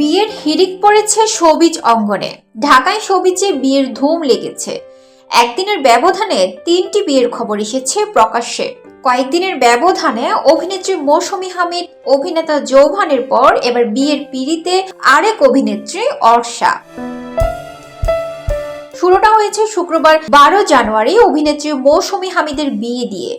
বিয়ের হিরিক পড়েছে সবিজ অঙ্গনে। ঢাকায় সবিজে বিয়ের ধুম লেগেছে। একদিনের ব্যবধানে তিনটি বিয়ের খবর এসেছে প্রকাশ্যে। কয়েকদিনের ব্যবধানে অভিনেত্রী মৌসুমী হামিদ, অভিনেতা যৌভানের পর এবার বিয়ের পিড়িতে আরেক অভিনেত্রী অর্ষা। শুরুটা হয়েছে শুক্রবার বারো জানুয়ারি অভিনেত্রী মৌসুমী হামিদের বিয়ে দিয়ে।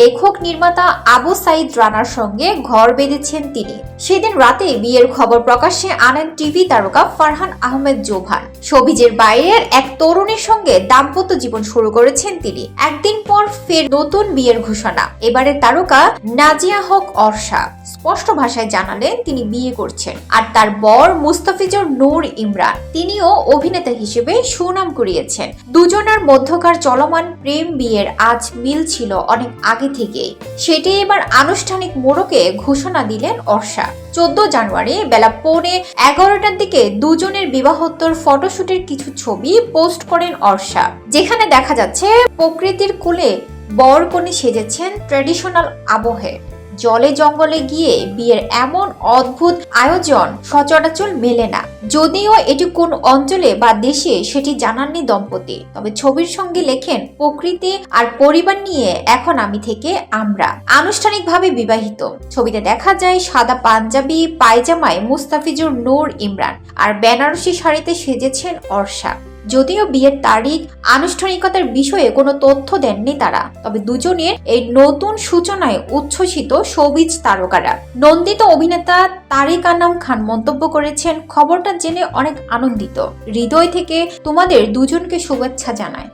লেখক নির্মাতা আবু সাইদ রানার সঙ্গে ঘর বেঁধেছেন তিনি। সেদিন রাতে বিয়ের খবর প্রকাশ্যে আনেন টিভি তারকা ফারহান আহমেদ জোভান সবিজের বাইরের এক তরুণীর সঙ্গে দাম্পত্য জীবন শুরু করেছেন তিনি। একদিন পর ফের নতুন বিয়ের ঘোষণা। এবারে তারকা নাজিয়া হক অর্ষা। স্পষ্ট ভাষায় জানালেন তিনি বিয়ে করছেন। আর তার বর মুস্তাফিজুর নূর ইমরান, তিনিও অভিনেতা হিসেবে সুনাম কুড়িয়েছেন। দুজনের মধ্যকার চলমান প্রেম বিয়ের আজ মিল ছিল অনেক আগে থেকেই। সেটি এবার আনুষ্ঠানিক মোড়কে ঘোষণা দিলেন অর্ষা। চোদ্দ জানুয়ারি বেলা পৌনে এগারোটার দিকে দুজনের বিবাহোত্তর ফটোশুটের কিছু ছবি পোস্ট করেন অর্ষা, যেখানে দেখা যাচ্ছে প্রকৃতির কোলে বর কনে সেজেছেন ট্র্যাডিশনাল আবহে। জলে জঙ্গলে গিয়ে বিয়ের এমন অদ্ভুত আয়োজন সচরাচর মেলে না। যদিও এটি কোন অঞ্চলে বা দেশে সেটি জানাননি দম্পতি। তবে ছবির সঙ্গে লেখেন, প্রকৃতি আর পরিবার নিয়ে এখন আমি থেকে আমরা। আনুষ্ঠানিকভাবে বিবাহিত। ছবিতে দেখা যায় সাদা পাঞ্জাবি, পায়জামায় মুস্তাফিজুর নূর ইমরান আর বেনারসি শাড়িতে সেজেছেন অর্ষা। যদিও বিয়ের তারিখ, আনুষ্ঠানিকতার বিষয়ে কোনো তথ্য দেননি তারা। তবে দুজনের এই নতুন সূচনায় উচ্ছ্বসিত সবিজ তারকারা। নন্দিত অভিনেতা তারেক আনাম খান মন্তব্য করেছেন, খবরটা জেনে অনেক আনন্দিত। হৃদয় থেকে তোমাদের দুজনকে শুভেচ্ছা জানায়